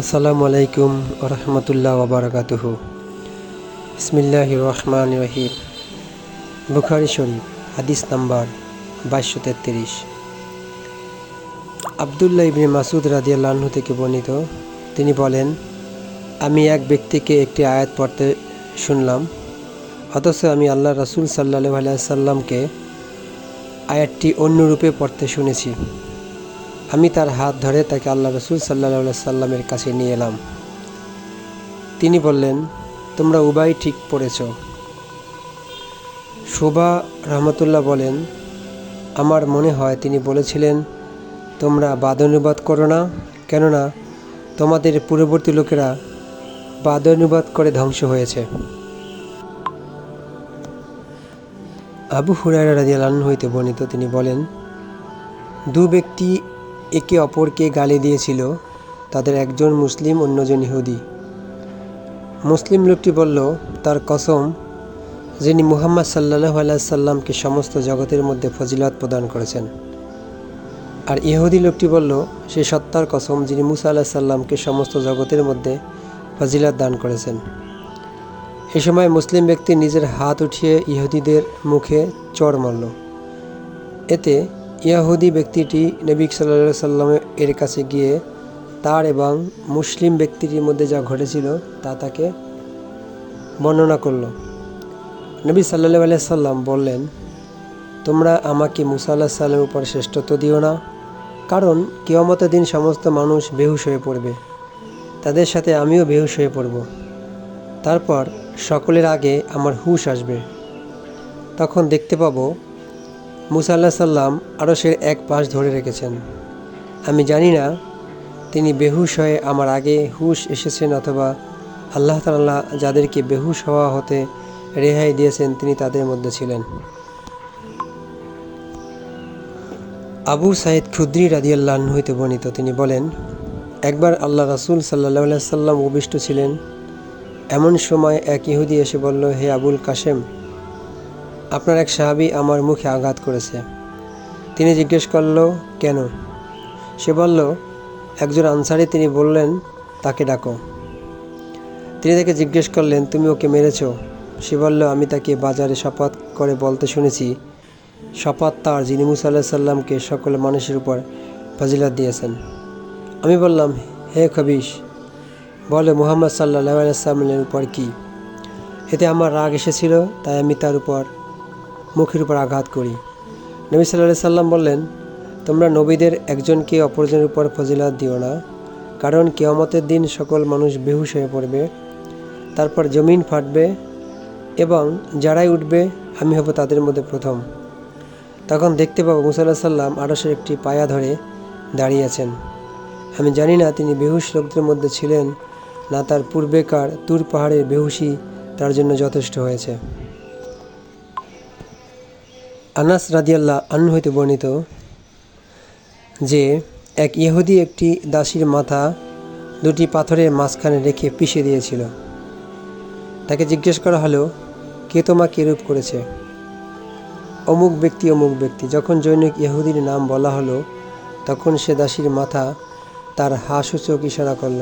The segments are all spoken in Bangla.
আসসালামু আলাইকুম রহমতুল্লাহ ওবরাকাতুহ ইসমিল্লাহ রহমান রহিম। বুখারি শরীফ, হাদিস নাম্বার বাইশশো তেত্রিশ। আবদুল্লাহ ইবনে মাসুদ রাদিয়াল্লাহু থেকে বর্ণিত, তিনি বলেন, আমি এক ব্যক্তিকে একটি আয়াত পড়তে শুনলাম, অথচ আমি আল্লাহ রাসূল সাল্লাহ আলাইসাল্লামকে আয়াতটি অন্য রূপে পড়তে শুনেছি। আমি তার হাত ধরে তাকে আল্লাহ রসুল সাল্লাহ সাল্লামের কাছে নিয়ে এলাম। তিনি বললেন, তোমরা উবাই ঠিক পড়েছ। শোভা রহমতুল্লাহ বলেন, আমার মনে হয় তিনি বলেছিলেন, তোমরা বাদানুবাদ করো না, কেননা তোমাদের পূর্ববর্তী লোকেরা বাদানুবাদ করে ধ্বংস হয়েছে। আবু হুরায়রা রাজিয়াল হইতে বর্ণিত তিনি বলেন, দু ব্যক্তি একে অপরকে গালি দিয়েছিল, তাদের একজন মুসলিম, অন্যজন ইহুদি। মুসলিম লোকটি বলল, তার কসম, যিনি মুহাম্মদ সাল্লাহ সাল্লামকে সমস্ত জগতের মধ্যে ফজিলত প্রদান করেছেন। আর ইহুদি লোকটি বলল, সে সত্তার কসম, যিনি মুসা আল্লাহ সাল্লামকে সমস্ত জগতের মধ্যে ফজিলত দান করেছেন। এ সময় মুসলিম ব্যক্তি নিজের হাত উঠিয়ে ইহুদিদের মুখে চড় মারল। এতে ইয়াহুদি ব্যক্তিটি নবী সাল্লা সাল্লাম এর কাছে গিয়ে তার এবং মুসলিম ব্যক্তিটির মধ্যে যা ঘটেছিল তা তাকে বর্ণনা করল। নবী সাল্লাহ আলিয়া সাল্লাম বললেন, তোমরা আমাকে মুসা আল্লাহ সাল্লামের উপর শ্রেষ্ঠত্ব দিও না, কারণ কেয়ামতের দিন সমস্ত মানুষ বেহুশ হয়ে পড়বে। তাদের সাথে আমিও বেহুশ হয়ে পড়ব। তারপর সকলের আগে আমার হুশ আসবে। তখন দেখতে পাবো মুসা আল্লাহ সাল্লাম আরসের এক পাশ ধরে রেখেছেন। আমি জানি না, তিনি বেহুশ হয়ে আমার আগে হুশ এসেছেন অথবা আল্লাহ তাল্লাহ যাদেরকে বেহুশ হওয়া হতে রেহাই দিয়েছেন, তিনি তাদের মধ্যে ছিলেন। আবু সাইদ খুদ্রি রাদিয়াল্লাহ হইতে বর্ণিত, তিনি বলেন, একবার আল্লাহ রাসুল সাল্লাহ সাল্লাম উপবিষ্ট ছিলেন। এমন সময় এক ইহুদি এসে বলল, হে আবুল কাশেম আপনার এক সাহাবি আমার মুখে আঘাত করেছে। তিনি জিজ্ঞেস করল, কেন? সে বলল, একজন আনসারি তিনি বললেন, তাকে ডাকো। তিনি তাকে জিজ্ঞেস করলেন, তুমি ওকে মেরেছ? সে বলল, আমি তাকে বাজারে শপথ করে বলতে শুনেছি। শপথ তার যিনি মুসা আল্লাহ সাল্লামকে সকল মানুষের উপর ফজিলত দিয়েছেন। আমি বললাম, হে খবিশ, বলে মুহাম্মদ সাল্লাহ সাল্লামের উপর কি? এতে আমার রাগ এসেছিল, তাই আমি তার উপর মুখের উপর আঘাত করি। নবী সাল্লাহ সাল্লাম বললেন, তোমরা নবীদের একজনকে অপরজনের উপর ফজিলাত দিও না, কারণ কেয়ামতের দিন সকল মানুষ বেহুশ হয়ে পড়বে, তারপর জমিন ফাটবে এবং যারাই উঠবে, আমি হব তাদের মধ্যে প্রথম। তখন দেখতে পাবো মুসাল্লাহ সাল্লাম আরসের একটি পায়া ধরে দাঁড়িয়েছেন আমি জানি না তিনি বেহুশ লোকদের মধ্যে ছিলেন, না তার পূর্বেকার তুর পাহাড়ের বেহুশি তার জন্য যথেষ্ট হয়েছে। আনাস রাদিয়াল্লাহ আন্ন হইতে বর্ণিত যে, এক ইহুদি একটি দাসীর মাথা দুটি পাথরের মাঝখানে রেখে পিষে দিয়েছিল। তাকে জিজ্ঞেস করা হলো, কে তোমাকে এরূপ করেছে? অমুক ব্যক্তি অমুক ব্যক্তি। যখন জৈনিক ইহুদির নাম বলা হলো, তখন সে দাসীর মাথা তার হাসূচক ইশারা করল।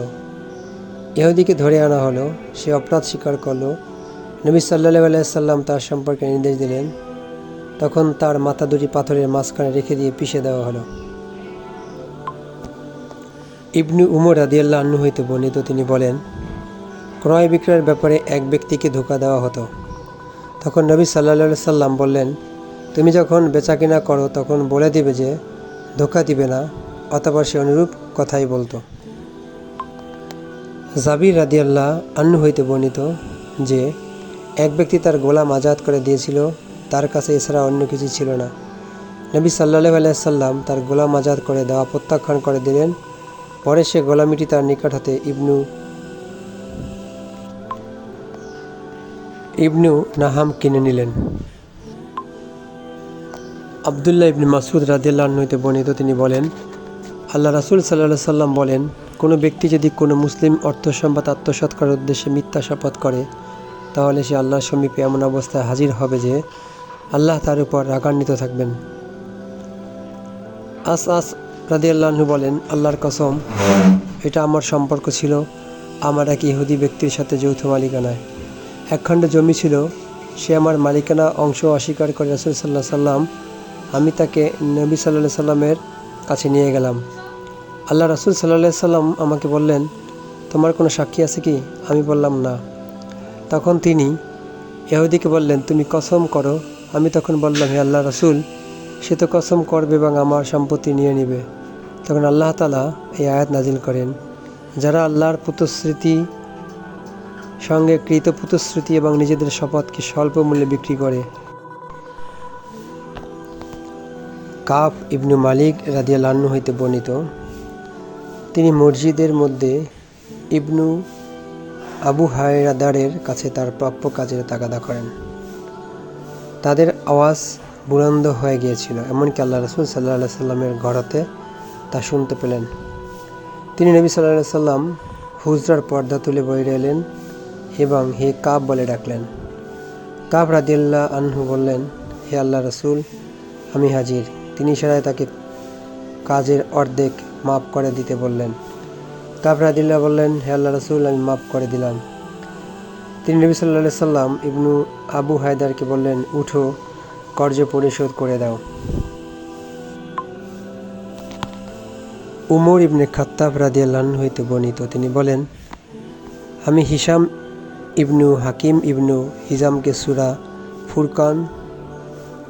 ইহুদিকে ধরে আনা হলো, সে অপরাধ স্বীকার করল। নবী সাল্লাহ আলাইসাল্লাম তার সম্পর্কে নির্দেশ দিলেন তখন তার মাথা দুটি পাথরের মাঝখানে রেখে দিয়ে পিষে দেওয়া হলো। ইবনু উমর আদিয়াল্লাহ আন্নু হইতে বর্ণিত তিনি বলেন, ক্রয় বিক্রয়ের ব্যাপারে এক ব্যক্তিকে ধোকা দেওয়া হতো। তখন নবী সাল্লা সাল্লাম বললেন, তুমি যখন বেচাকেনা করো তখন বলে দিবে যে, ধোকা দিবে না, অথবা সে অনুরূপ কথাই বলতো। জাবির রাদিয়াল্লাহ আন্নু হইতে বর্ণিত যে, এক ব্যক্তি তার গোলাম আজাদ করে দিয়েছিল তার কাছে এছাড়া অন্য কিছু ছিল না। নবী সাল্লাহ আলাইসাল্লাম তার গোলাম আজাদ করে দেওয়া প্রত্যাখ্যান করে দিলেন। পরে সে গোলামিটি তার নিকট হতে ইবনু ইবনু নাহাম কিনে নিলেন। আবদুল্লাহ ইবনে মাসুদ রাদিল্লাহ হইতে বর্ণিত তিনি বলেন, আল্লাহ রাসুল সাল্লাহ সাল্লাম বলেন, কোনো ব্যক্তি যদি কোনো মুসলিম অর্থ সম্পদ আত্মসাৎ করার উদ্দেশ্যে মিথ্যা শপথ করে, তাহলে সে আল্লাহর সমীপে এমন অবস্থায় হাজির হবে যে আল্লাহ তার উপর রাগান্বিত থাকবেন। আস আস রাদি আল্লাহ্ন বলেন, আল্লাহর কসম, এটা আমার সম্পর্ক ছিল আমার এক ইহুদি ব্যক্তির সাথে যৌথ মালিকানায়। একখণ্ড জমি ছিল, সে আমার মালিকানা অংশ অস্বীকার করে রাসুল সাল্লাহ সাল্লাম আমি তাকে নবী সাল্লাহ সাল্লামের কাছে নিয়ে গেলাম। আল্লাহ রাসুল সাল্লাহ সাল্লাম আমাকে বললেন, তোমার কোনো সাক্ষী আছে কি? আমি বললাম, না। তখন তিনি ইহুদিকে বললেন, তুমি কসম করো আমি তখন বললাম, হে আল্লাহ রাসুল, সে তো কসম করবে এবং আমার সম্পত্তি নিয়ে নেবে। তখন আল্লাহ তালা এই আয়াত নাজিল করেন। যারা আল্লাহর পুতস্মৃতি সঙ্গে কৃত পুতস্মৃতি এবং নিজেদের শপথকে স্বল্প মূল্যে বিক্রি করে। কাফ ইবনু মালিক রাদিয়াল্লাহ্ন হইতে বর্ণিত, তিনি মসজিদের মধ্যে ইবনু আবু হায়রাদারের কাছে তার প্রাপ্য কাজের তাগাদা করেন। তাদের আওয়াজ বুলন্দ হয়ে গিয়েছিল, এমনকি আল্লাহ রসুল সাল্লাহ সাল্লামের ঘরতে তা শুনতে পেলেন। তিনি নবী সাল্লাহ সাল্লাম হুজরার পর্দা তুলে বইরে এলেন এবং হে কাব বলে ডাকলেন। কাব রাদিয়াল্লাহ আনহু বললেন, হে আল্লাহ রসুল, আমি হাজির। তিনি ইশারায় তাকে কাজের অর্ধেক মাফ করে দিতে বললেন। কাব রাদিল্লাহ বললেন, হে আল্লাহ রসুল, আমি মাফ করে দিলাম। তিনি নবী সাল্লাহ সাল্লাম ইবনু আবু হায়দারকে বললেন, উঠো, কর্য পরিশোধ করে দাও। উমর ইবনে খাত্তাব রাদিয়াল্লাহ হইতে বর্ণিত, তিনি বলেন, আমি হিসাম ইবনু হাকিম ইবনু হিজামকে সুরা ফুরকান,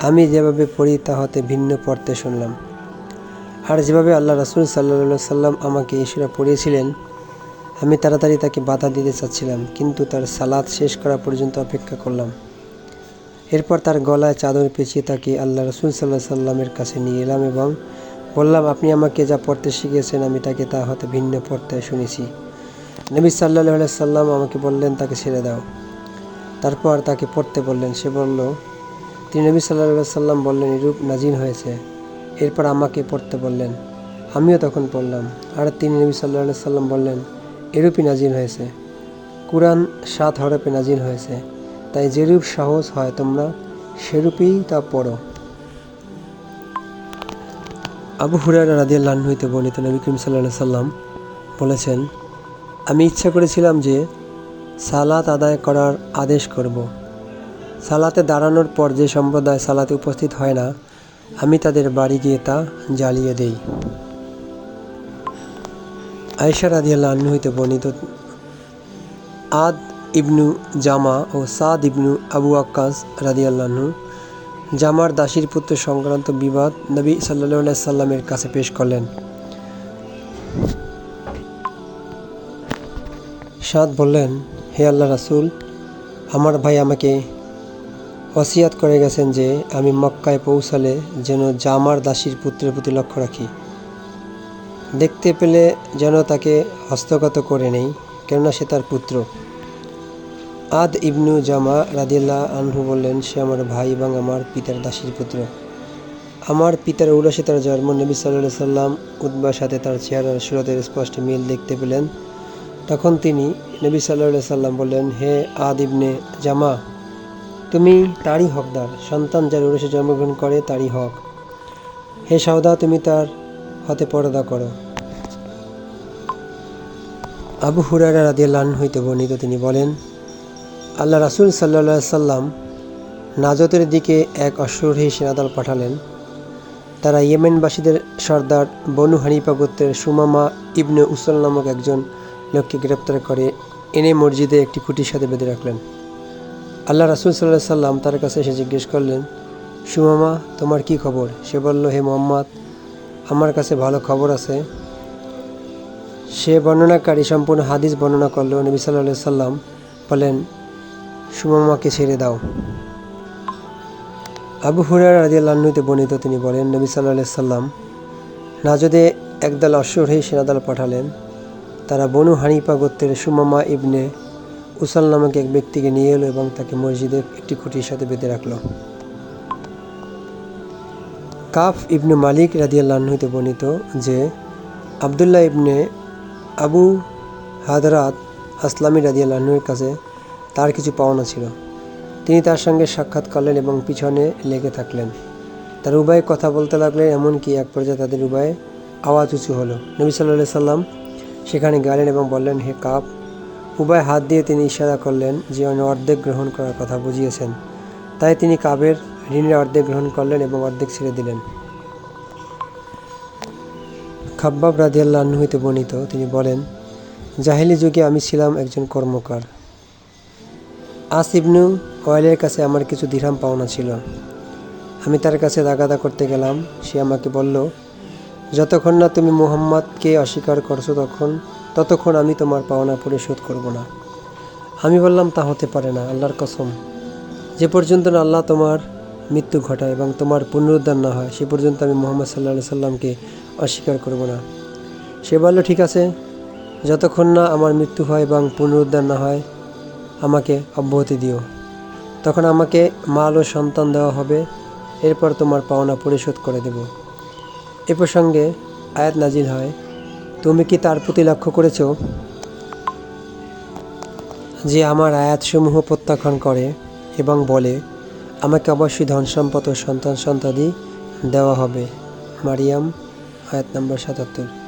আমি যেভাবে পড়ি তা হতে ভিন্ন পড়তে শুনলাম। আর যেভাবে আল্লাহ রাসুল সাল্লা সাল্লাম আমাকে এই সুরা পড়িয়েছিলেন আমি তাড়াতাড়ি তাকে বাধা দিতে চাচ্ছিলাম, কিন্তু তার সালাদ শেষ করা পর্যন্ত অপেক্ষা করলাম। এরপর তার গলায় চাদর পেঁচিয়ে তাকে আল্লাহ রসুল সাল্লাহ সাল্লামের কাছে নিয়ে এলাম এবং বললাম, আপনি আমাকে যা পড়তে শিখিয়েছেন, আমি তাকে তা হতে ভিন্ন পড়তে শুনেছি। নবী সাল্লাহ সাল্লাম আমাকে বললেন, তাকে ছেড়ে দাও। তারপর তাকে পড়তে বললেন, সে বলল, তিনি নবী সাল্লাহ সাল্লাম বললেন, এরূপ নাজির হয়েছে। এরপর আমাকে পড়তে বললেন, আমিও তখন পড়লাম, আর তিনি নবী সাল্লাহ সাল্লাম বললেন এরূপই নাজিল হয়েছে। কুরআন সাত হরফে নাজিল হয়েছে। তাই যেরূপ সহজ হয় তোমরা, সেরূপই তা পড়ো। আবু হুরায়রা রাদিয়াল্লাহু হইতে বর্ণিত নবী করিম সাল্লাল্লাহু সাল্লাম বলেছেন, আমি ইচ্ছা করেছিলাম যে সালাত আদায় করার আদেশ করব। সালাতে দাঁড়ানোর পর যে সম্প্রদায় সালাতে উপস্থিত হয় না, আমি তাদের বাড়ি গিয়ে তা জ্বালিয়ে দেই। আয়েশা রাদিয়াল্লাহ আনহু হইতে বর্ণিত, আদ ইবনু জামা ও সাদ ইবনু আবু আক্কাস রাদিয়াল্লাহু জামার দাসীর পুত্র সংক্রান্ত বিবাদ নবী সাল্লাহ সাল্লামের কাছে পেশ করলেন। সাদ বললেন, হে আল্লাহ রাসুল, আমার ভাই আমাকে ওসিয়াত করে গেছেন যে আমি মক্কায় পৌঁছালে যেন জামার দাসীর পুত্রের প্রতি লক্ষ্য রাখি। দেখতে পেলে যেন তাকে হস্তগত করে নেই, কেননা সে তার পুত্র। আদ ইবনু জামা রাদিল্লা আনহু বললেন, সে আমার ভাই এবং আমার পিতার দাসীর পুত্র। আমার পিতার উরসে তার জন্ম, নবী সাল্লাহ সাল্লাম উদ্বার সাথে তার চেহারার সুরতের স্পষ্ট মিল দেখতে পেলেন। তখন তিনি নবী সাল্লাহ সাল্লাম বললেন, হে আদ ইবনে জামা, তুমি তারই হকদার। সন্তান যার উরসে জন্মগ্রহণ করে তারই হক। হে সাউদা তুমি তার হতে পর্দা করো। আবু হুরারা রাদিয়াল্লাহ হইতে বর্ণিত তিনি বলেন, আল্লাহ রাসুল সাল্লা সাল্লাম নাজতের দিকে এক অশ্বরোহী সেনাদল পাঠালেন। তারা ইয়েমেনবাসীদের সর্দার বনু হানিফা গোত্রের সুমামা ইবনে উসল নামক একজন লোককে গ্রেপ্তার করে এনে মসজিদে একটি খুঁটির সাথে বেঁধে রাখলেন। আল্লাহ রাসুল সাল্লাহ সাল্লাম তার কাছে এসে জিজ্ঞেস করলেন, সুমামা, তোমার কি খবর? সে বলল, হে মোহাম্মদ আমার কাছে ভালো খবর আছে। সে বর্ণনাকারী সম্পূর্ণ হাদিস বর্ণনা করল নবী সাল্লাহ সাল্লাম। বলেন সুমামাকে ছেড়ে দাও। আবু হুরার রাজিয়াল্লাহতে বর্ণিত তিনি বলেন, নবী সাল্লাহ সাল্লাম নাজদে একদল অশ্বরী সেনাদল পাঠালেন। তারা বনু হানিপা গোত্রের সুমামা ইবনে উসাল নামক এক ব্যক্তিকে নিয়ে এলো এবং তাকে মসজিদে একটি খুঁটির সাথে বেঁধে রাখল। কাফ ইবনু মালিক রাদিয়াল্লাহ হইতে বর্ণিত যে আবদুল্লাহ ইবনে আবু হাদরাত আসলামী রাদিয়াল্লাহর কাছে তার কিছু পাওনা ছিল। তিনি তার সঙ্গে সাক্ষাৎ করলেন এবং পিছনে লেগে থাকলেন। তার উভয়ে কথা বলতে লাগলেন, এমনকি এক পর্যায়ে তাদের উভয়ে আওয়াজ উঁচু হলো। নবী সাল্লাহ সাল্লাম সেখানে গেলেন এবং বললেন, হে কাপ উভয় হাত দিয়ে তিনি ইশারা করলেন যে অর্ধেক গ্রহণ করার কথা বুঝিয়েছেন। তাই তিনি কাবের ঋণের অর্ধেক গ্রহণ করলেন এবং অর্ধেক ছেড়ে দিলেন। খাব্বাব রাদিয়াল্লাহ আনহু হইতে বর্ণিত, তিনি বলেন, জাহিলি যুগে আমি ছিলাম একজন কর্মকার। আস ইবনু ওয়াইলের কাছে আমার কিছু দিরহাম পাওনা ছিল। আমি তার কাছে দাগাদা করতে গেলাম। সে আমাকে বলল, যতক্ষণ না তুমি মুহাম্মাদকে অস্বীকার করছ তখন, ততক্ষণ আমি তোমার পাওনা পরিশোধ করব না। আমি বললাম, তা হতে পারে না, আল্লাহর কসম। যে পর্যন্ত না আল্লাহ তোমার মৃত্যু ঘটায় এবং তোমার পুনরুদ্ধার না হয়, সে পর্যন্ত আমি মোহাম্মদ সাল্লা সাল্লামকে অস্বীকার করব না। সে বলল, ঠিক আছে। যতক্ষণ না আমার মৃত্যু হয় এবং পুনরুদ্ধার না হয়, আমাকে অব্যাহতি দিও। তখন আমাকে মাল ও সন্তান দেওয়া হবে। এরপর তোমার পাওনা পরিশোধ করে দেব। এ প্রসঙ্গে আয়াত নাজিল হয়। তুমি কি তার প্রতি লক্ষ্য করেছ যে আমার আয়াতসমূহ প্রত্যাখ্যান করে এবং বলে আমাকে অবশ্যই ধন সম্পদ ও সন্তান সন্তাদি দেওয়া হবে। মারিয়াম আয়াত নম্বর সাতাত্তর।